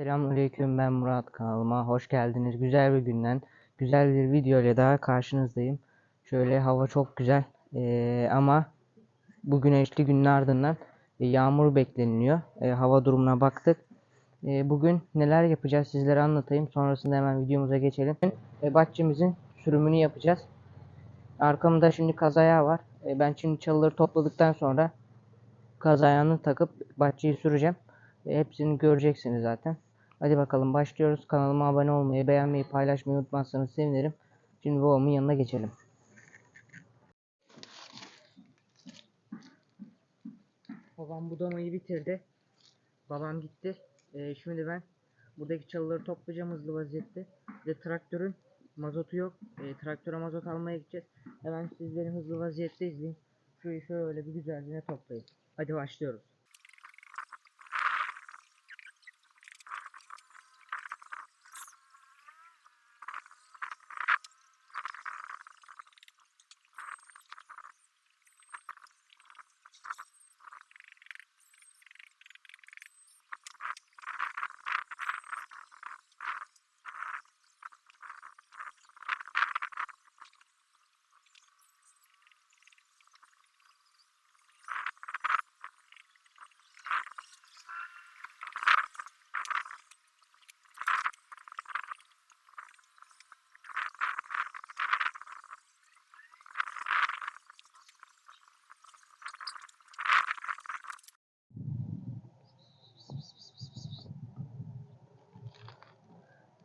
Selamünaleyküm ben Murat kanalıma hoş geldiniz. Güzel bir günden güzel bir video ile daha karşınızdayım. Şöyle hava çok güzel Ee, ama bu güneşli günün ardından e, yağmur bekleniliyor. E, hava durumuna baktık. E, bugün neler yapacağız sizlere anlatayım. Sonrasında hemen videomuza geçelim. E, bahçemizin sürümünü yapacağız. Arkamda şimdi kazaya var. E, ben şimdi çalıları topladıktan sonra kazayağını takıp bahçeyi süreceğim. E, hepsini göreceksiniz zaten. Hadi bakalım başlıyoruz. Kanalıma abone olmayı, beğenmeyi, paylaşmayı unutmazsanız sevinirim. Şimdi babamın yanına geçelim. Babam budamayı bitirdi. Babam gitti. E, şimdi ben buradaki çalıları toplayacağım hızlı vaziyette. De traktörün mazotu yok. E, traktöre mazot almaya gideceğiz. Hemen siz beni hızlı vaziyette izleyin. Şurayı şöyle bir güzelce toplayın. Hadi başlıyoruz.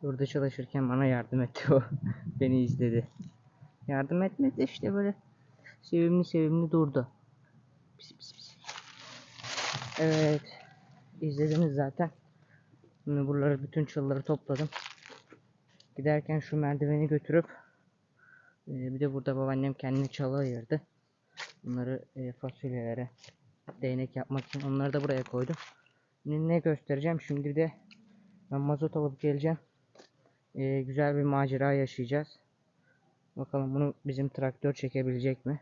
Burada çalışırken bana yardım etti o. Beni izledi. Yardım etmedi işte böyle sevimli sevimli durdu. Pis pis pis. Evet. İzlediniz zaten. Şimdi buraları bütün çalıları topladım. Giderken şu merdiveni götürüp e, bir de burada babaannem kendine çalı ayırdı. Bunları e, fasulyelere değnek yapmak için onları da buraya koydum. Ne göstereceğim? Şimdi de ben mazot alıp geleceğim. Ee, güzel bir macera yaşayacağız. Bakalım bunu bizim traktör çekebilecek mi?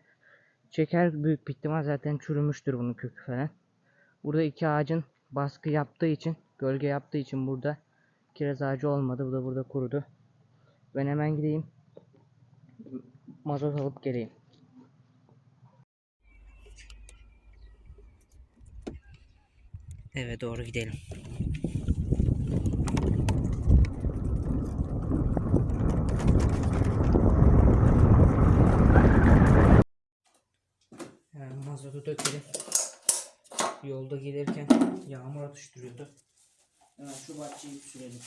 Çeker büyük bir ihtimal zaten çürümüştür bunun kökü falan. Burada iki ağacın baskı yaptığı için, gölge yaptığı için burada kiraz ağacı olmadı. Bu da burada kurudu. Ben hemen gideyim. Mazot alıp geleyim. Eve doğru gidelim. Dökelim. Yolda gelirken yağmur atıştırıyordu. Hemen şu bahçeyi sürelim.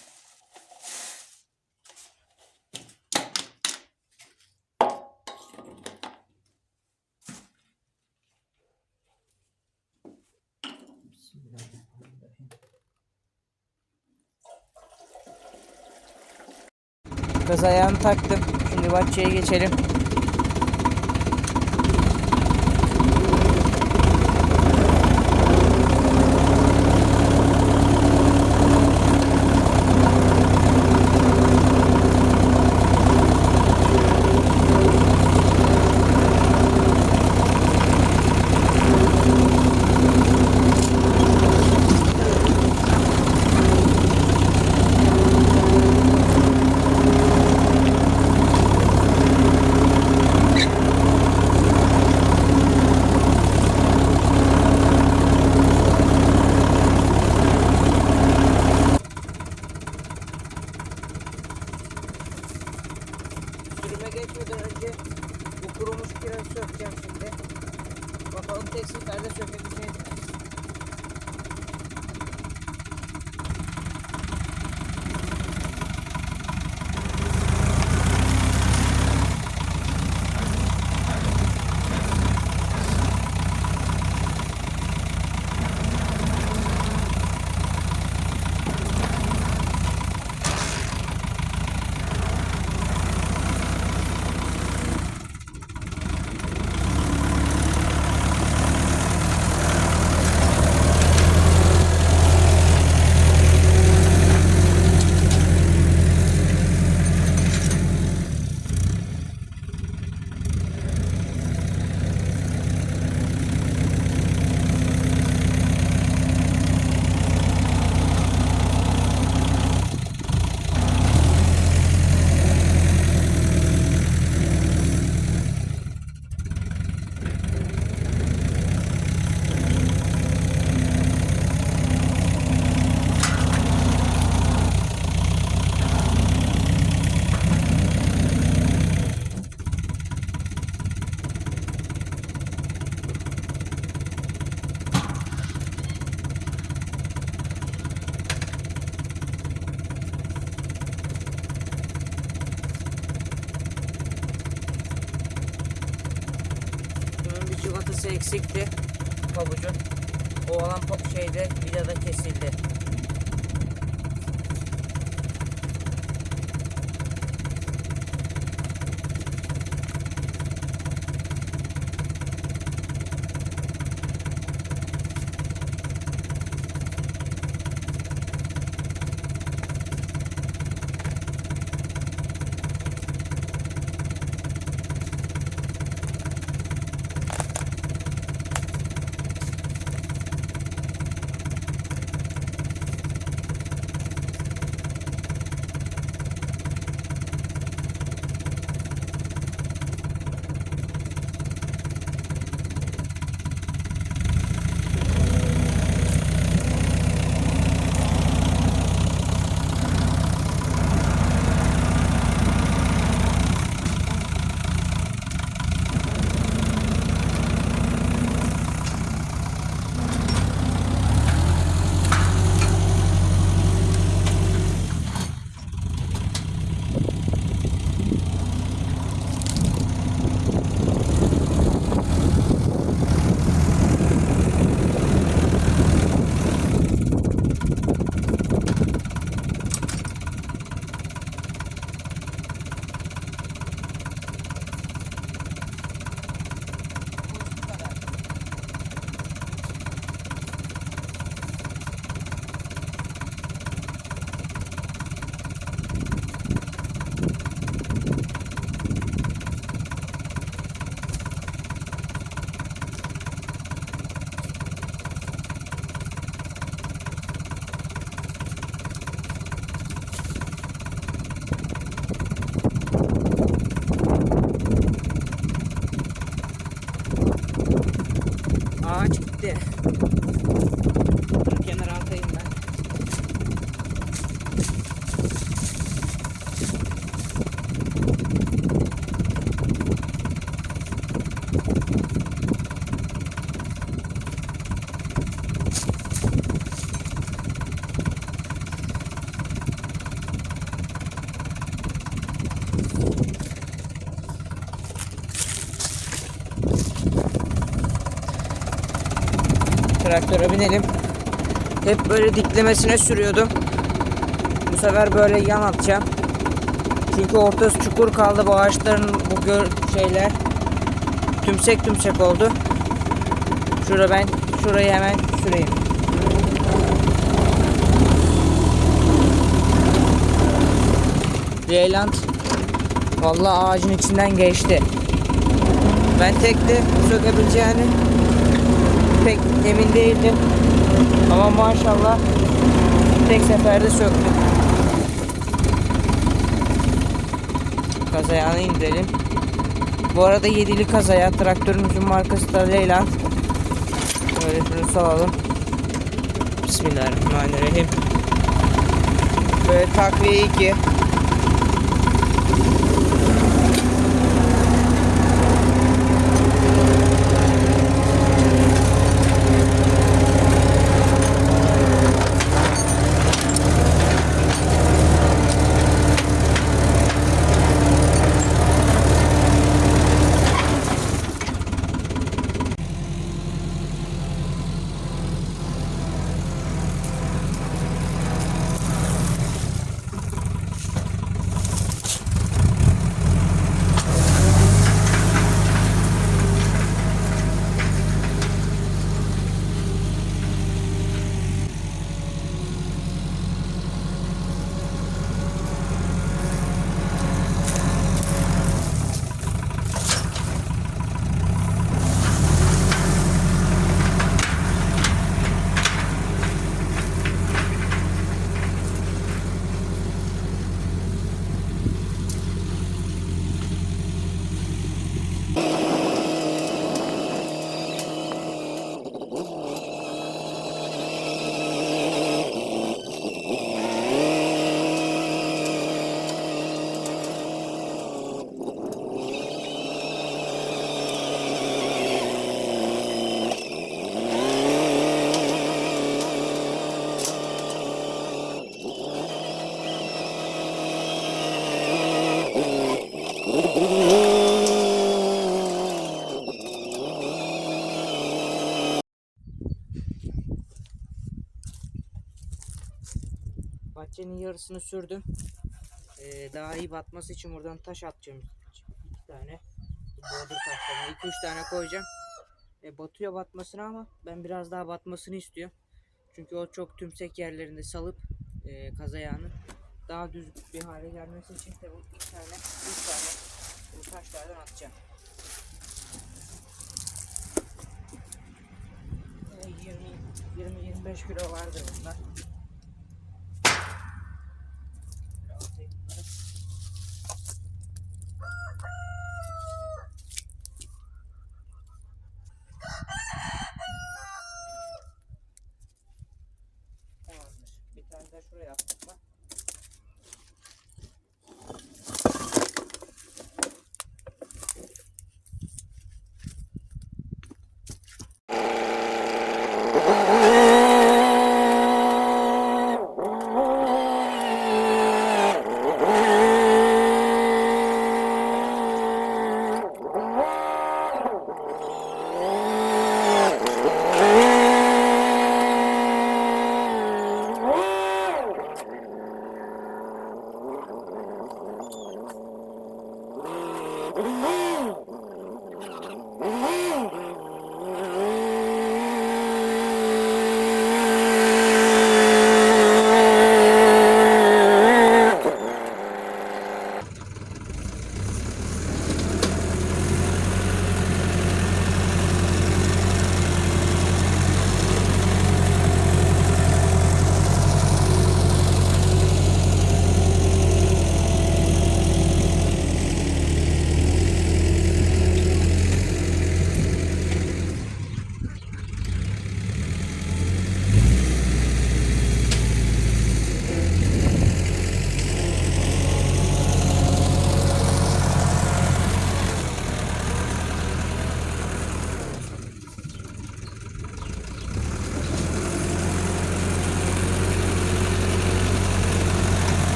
Gaz ayağını taktım. Şimdi bahçeye geçelim. Eksikti pabucun. O olan şeyde vidada kesildi. Traktöre binelim. Hep böyle diklemesine sürüyordum. Bu sefer böyle yan atacağım. Çünkü ortası çukur kaldı bu ağaçların bu şeyler. Tümsek tümsek oldu. Şurada ben şurayı hemen süreyim. Leyland Vallahi ağacın içinden geçti. Ben tekli sökebileceğini pek emin değildim. Ama maşallah tek seferde söktüm. Kazayağını indirelim. Bu arada yedili kazaya traktörümüzün markası da Leyland. Böyle şunu salalım. Bismillahirrahmanirrahim. Böyle takviye 2. bahçenin yarısını sürdüm. Ee, daha iyi batması için buradan taş atacağım. iki tane. Boulder taşlarını. iki üç tane koyacağım. E, batıyor batmasına ama ben biraz daha batmasını istiyorum. Çünkü o çok tümsek yerlerinde salıp e, kaz ayağını daha düz bir hale gelmesi için de bu iki tane, üç tane bu taşlardan atacağım. E, 20-25 kilo vardır bunlar. Şuraya attık mı?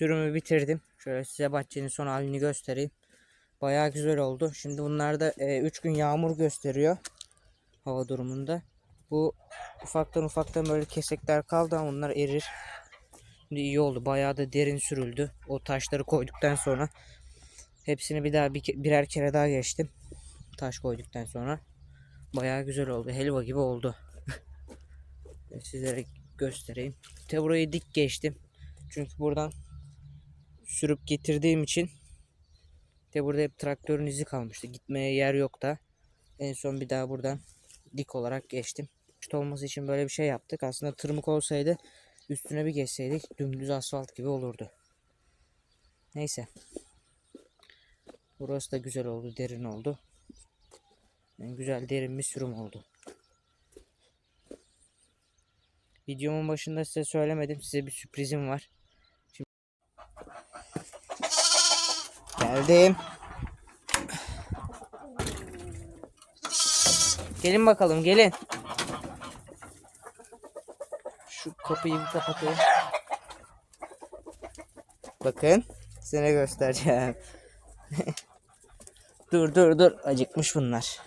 Sürümü bitirdim. Şöyle size bahçenin son halini göstereyim. Bayağı güzel oldu. Şimdi bunlarda 3 gün yağmur gösteriyor. Hava durumunda. Bu ufaktan ufaktan böyle kesekler kaldı ama onlar erir. Şimdi iyi oldu. Bayağı da derin sürüldü. O taşları koyduktan sonra hepsini bir daha bir, birer kere daha geçtim. Taş koyduktan sonra. Bayağı güzel oldu. Helva gibi oldu. Sizlere göstereyim. Te burayı dik geçtim. Çünkü buradan sürüp getirdiğim için de burada hep traktörün izi kalmıştı. Gitmeye yer yok da. En son bir daha buradan dik olarak geçtim. Çıt olması için böyle bir şey yaptık. Aslında tırmık olsaydı üstüne bir geçseydik dümdüz asfalt gibi olurdu. Neyse. Burası da güzel oldu, derin oldu. Yani güzel derin bir sürüm oldu. Videomun başında size söylemedim. Size bir sürprizim var. Geldim. Gelin bakalım gelin. Şu kapıyı bir kapatayım. Bakın. Size göstereceğim. dur dur dur. Acıkmış bunlar.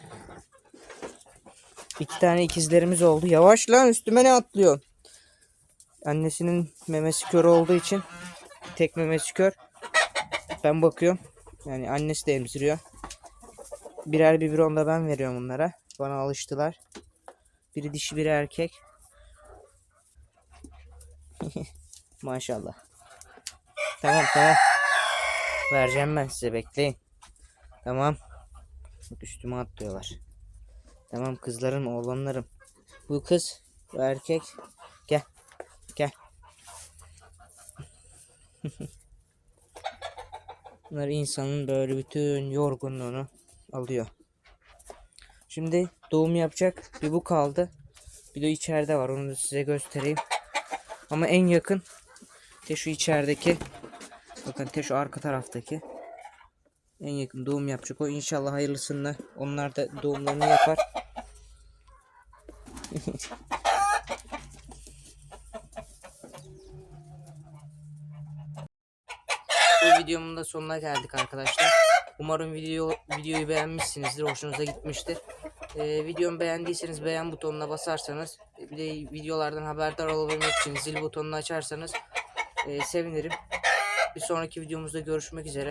İki tane ikizlerimiz oldu. Yavaş lan üstüme ne atlıyor? Annesinin memesi kör olduğu için tek memesi kör. Ben bakıyorum. Yani annesi de emziriyor. Birer biberon da ben veriyorum bunlara. Bana alıştılar. Biri dişi biri erkek. Maşallah. Tamam tamam. Vereceğim ben size bekleyin. Tamam. Bak üstüme atlıyorlar. Tamam kızların oğlanlarım. Bu kız bu erkek. Gel. Gel. Bunlar insanın böyle bütün yorgunluğunu alıyor. Şimdi doğum yapacak bir bu kaldı. Bir de içeride var onu da size göstereyim. Ama en yakın de şu içerideki bakın de şu arka taraftaki en yakın doğum yapacak o inşallah hayırlısını onlar da doğumlarını yapar. videomun da sonuna geldik arkadaşlar. Umarım video videoyu beğenmişsinizdir, hoşunuza gitmiştir. Ee, videomu beğendiyseniz beğen butonuna basarsanız, bir de videolardan haberdar olabilmek için zil butonunu açarsanız e, sevinirim. Bir sonraki videomuzda görüşmek üzere.